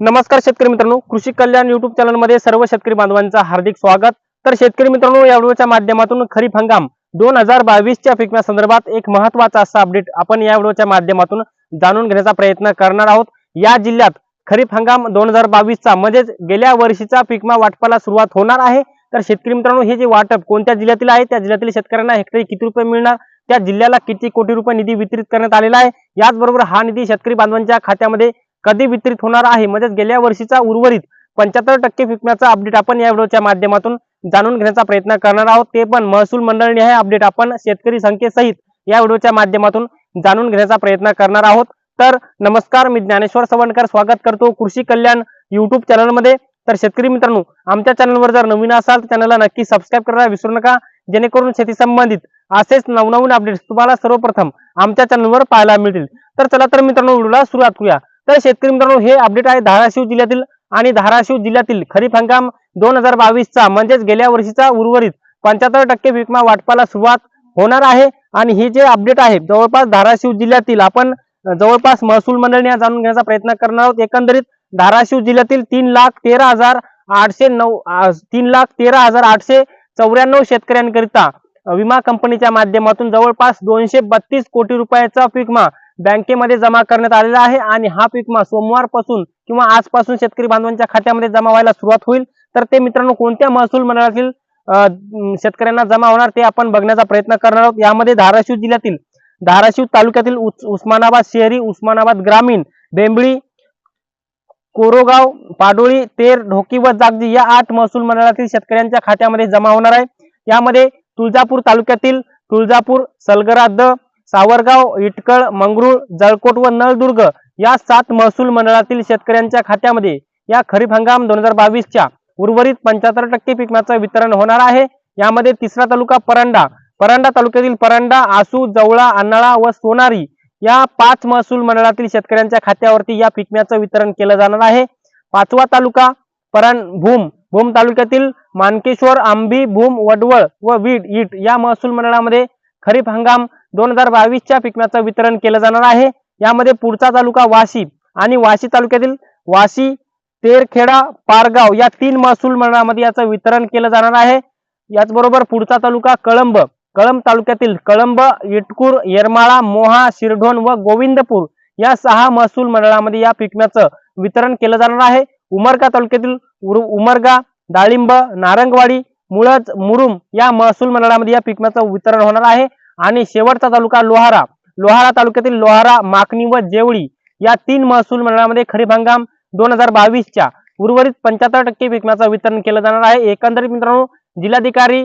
नमस्कार शेतकरी मित्रांनो कृषी कल्याण युट्यूब चॅनलमध्ये सर्व शेतकरी बांधवांचं हार्दिक स्वागत. तर शेतकरी मित्रांनो या व्हिडिओच्या माध्यमातून खरीप हंगाम दोन हजार बावीसच्या पिकम्या संदर्भात एक महत्त्वाचा असा अपडेट आपण या व्हिडिओच्या माध्यमातून जाणून घेण्याचा प्रयत्न करणार आहोत. या जिल्ह्यात खरीप हंगाम दोन हजार बावीसचा म्हणजेच गेल्या वर्षीचा पिकमा वाटपाला सुरुवात होणार आहे. तर शेतकरी मित्रांनो हे जे वाटप कोणत्या जिल्ह्यातील आहे? त्या जिल्ह्यातील शेतकऱ्यांना हेक्टरी किती रुपये मिळणार? त्या जिल्ह्याला किती कोटी रुपये निधी वितरित करण्यात आलेला आहे? याचबरोबर हा निधी शेतकरी बांधवांच्या खात्यामध्ये कधी वितरित होणार आहे? म्हणजेच गेल्या वर्षीचा उर्वरित पंच्याहत्तर टक्के विकण्याचा अपडेट आपण या व्हिडिओच्या माध्यमातून जाणून घेण्याचा प्रयत्न करणार आहोत. ते पण महसूल मंडळाने हे अपडेट आपण शेतकरी संख्येसहित या व्हिडिओच्या माध्यमातून जाणून घेण्याचा प्रयत्न करणार आहोत. तर नमस्कार मी ज्ञानेश्वर सवणकर. स्वागत करतो कृषी कल्याण युट्यूब चॅनलमध्ये तर शेतकरी मित्रांनो आमच्या चॅनलवर जर नवीन असाल तर चॅनलला नक्की सबस्क्राईब करायला विसरू नका. जेणेकरून शेती संबंधित असेच नवनवीन अपडेट्स तुम्हाला सर्वप्रथम आमच्या चॅनलवर पाहायला मिळतील. तर चला तर मित्रांनो व्हिडिओला सुरुवात करूया. तर शेतकरी मित्रांनो हे अपडेट आहे धाराशिव जिल्ह्यातील आणि धाराशिव जिल्ह्यातील खरीप हंगाम दोन हजार बावीसचा म्हणजेच गेल्या वर्षीचा उर्वरित पंच्याहत्तर टक्के विकमा वाटपाला सुरुवात होणार आहे. आणि हे जे अपडेट आहे जवळपास धाराशिव जिल्ह्यातील आपण जवळपास महसूल मंडळाने जाणून घेण्याचा प्रयत्न करणार आहोत. एकंदरीत धाराशिव जिल्ह्यातील तीन लाख तेरा हजार आठशे नऊ तीन लाख तेरा हजार आठशे चौऱ्याण्णव शेतकऱ्यांकरिता विमा कंपनीच्या माध्यमातून जवळपास दोनशे बत्तीस कोटी रुपयाचा विमा बँकेमध्ये जमा करण्यात आलेला आहे आणि हा पीकमा सोमवारपासून किंवा आजपासून शेतकरी बांधवांच्या खात्यामध्ये जमा व्हायला सुरुवात होईल. तर ते मित्रांनो कोणत्या महसूल मंडळातील शेतकऱ्यांना जमा होणार ते आपण बघण्याचा प्रयत्न करणार आहोत. यामध्ये धाराशिव जिल्ह्यातील धाराशिव तालुक्यातील उस्मानाबाद शहरी उस्मानाबाद ग्रामीण बेंबळी कोरोगाव पाडोळी तेर ढोकी व जागजी या आठ महसूल मंडळातील शेतकऱ्यांच्या खात्यामध्ये जमा होणार आहे. यामध्ये तुळजापूर तालुक्यातील तुळजापूर सलगरा द सावरगाव इटकळ मंगरुळ जळकोट व नळदुर्ग या सात महसूल मंडळातील शेतकऱ्यांच्या खात्यामध्ये या खरीप हंगाम दोन हजार बावीसच्या उर्वरित पंच्याहत्तर टक्के पिकमाचं वितरण होणार आहे. यामध्ये तिसरा तालुका परांडा परांडा तालुक्यातील परांडा आसू जवळा अन्नाळा व सोनारी या पाच महसूल मंडळातील शेतकऱ्यांच्या खात्यावरती या पिकम्याचं वितरण केलं जाणार आहे. पाचवा तालुका परण भूम भूम तालुक्यातील मानकेश्वर आंबी भूम वडवळ व वीड इट या महसूल मंडळामध्ये खरीप हंगाम दोन हजार बावीसच्या पिकम्याचं वितरण केलं जाणार आहे. यामध्ये पुढचा तालुका वाशी आणि वाशी तालुक्यातील वाशी तेरखेडा पारगाव या तीन महसूल मंडळामध्ये याचं वितरण केलं जाणार आहे. याचबरोबर पुढचा तालुका कळंब कळंब तालुक्यातील कळंब इटकूर येरमाळा मोहा शिरढोण व गोविंदपूर या सहा महसूल मंडळामध्ये या पिकम्याचं वितरण केलं जाणार आहे. उमरगा तालुक्यातील उर- उमरगा डाळिंब नारंगवाडी मुळज मुरुम या महसूल मंडळामध्ये या पिकम्याचं वितरण होणार आहे. आणि शेवटचा तालुका लोहारा. लोहारा तालुक्यातील लोहारा माकणी व जेवळी या तीन महसूल मंडळामध्ये खरीप हंगाम दोन हजार बावीसच्या उर्वरित पंच्याहत्तर टक्के पिकम्याचं वितरण केलं जाणार आहे. एकंदरीत मित्रांनो जिल्हाधिकारी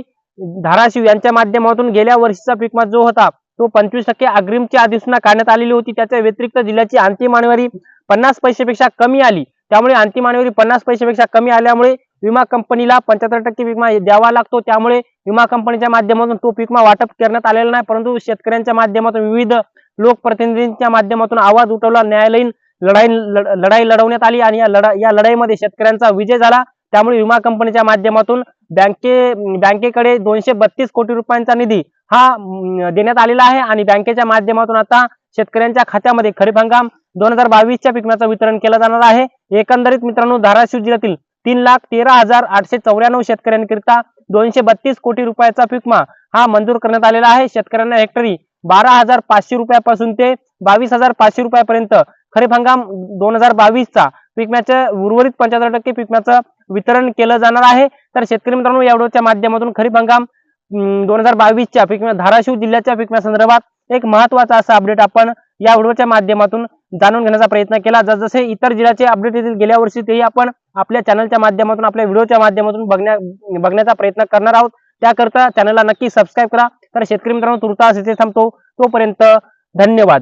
धाराशिव यांच्या माध्यमातून गेल्या वर्षीचा पिकमा जो होता तो पंचवीस टक्के अग्रिमची अधिसूचना काढण्यात आलेली होती. त्याच्या व्यतिरिक्त जिल्ह्याची अंतिम आणेवारी पन्नास पैसेपेक्षा कमी आली. त्यामुळे अंतिम आणेवारी पन्नास पैसेपेक्षा कमी आल्यामुळे विमा कंपनीला पंच्याहत्तर टक्के विमा द्यावा लागतो. त्यामुळे विमा कंपनीच्या माध्यमातून तो विमा वाटप करण्यात आलेला नाही. परंतु शेतकऱ्यांच्या माध्यमातून विविध लोकप्रतिनिधींच्या माध्यमातून आवाज उठवला. न्यायालयीन लढाई लढाई लढवण्यात आली आणि या लढा या लढाईमध्ये शेतकऱ्यांचा विजय झाला. त्यामुळे विमा कंपनीच्या माध्यमातून बँके बँकेकडे दोनशे बत्तीस कोटी रुपयांचा निधी हा देण्यात आलेला आहे आणि बँकेच्या माध्यमातून आता शेतकऱ्यांच्या खात्यामध्ये खरीप हंगाम दोन हजार बावीसच्या पिकण्याचं वितरण केलं जाणार आहे. एकंदरीत मित्रांनो धाराशिव जिल्ह्यातील तीन लाख तेरा हजार आठशे चौऱ्याण्णव शेतकऱ्यांकरिता दोनशे बत्तीस कोटी रुपयाचा पिकमा हा मंजूर करण्यात आलेला आहे. शेतकऱ्यांना हेक्टरी बारा हजार पाचशे रुपयापासून ते बावीस हजार पाचशे रुपयापर्यंत खरीप हंगाम दोन हजार बावीसचा पिकम्याचं उर्वरित पंच्याहत्तर टक्के पिकम्याचं वितरण केलं जाणार आहे. तर शेतकरी मित्रांनो या व्हिडिओच्या माध्यमातून खरीप हंगाम दोन हजार बावीसच्या पिकम्या धाराशिव जिल्ह्याच्या पिकम्या संदर्भात एक महत्त्वाचा असा अपडेट आपण या व्हिडिओच्या माध्यमातून जाणून घेण्याचा प्रयत्न केला. जसजसे इतर जिल्ह्याचे अपडेट येतील गेल्या वर्षी तेही आपण आपल्या चॅनलच्या माध्यमातून आपल्या व्हिडिओच्या माध्यमातून बघण्या बघण्याचा प्रयत्न करणार आहोत. त्याकरता चॅनलला नक्की सबस्क्राईब करा. तर शेतकरी मित्रांनो तुर्तास इथे थांबतो. तोपर्यंत धन्यवाद.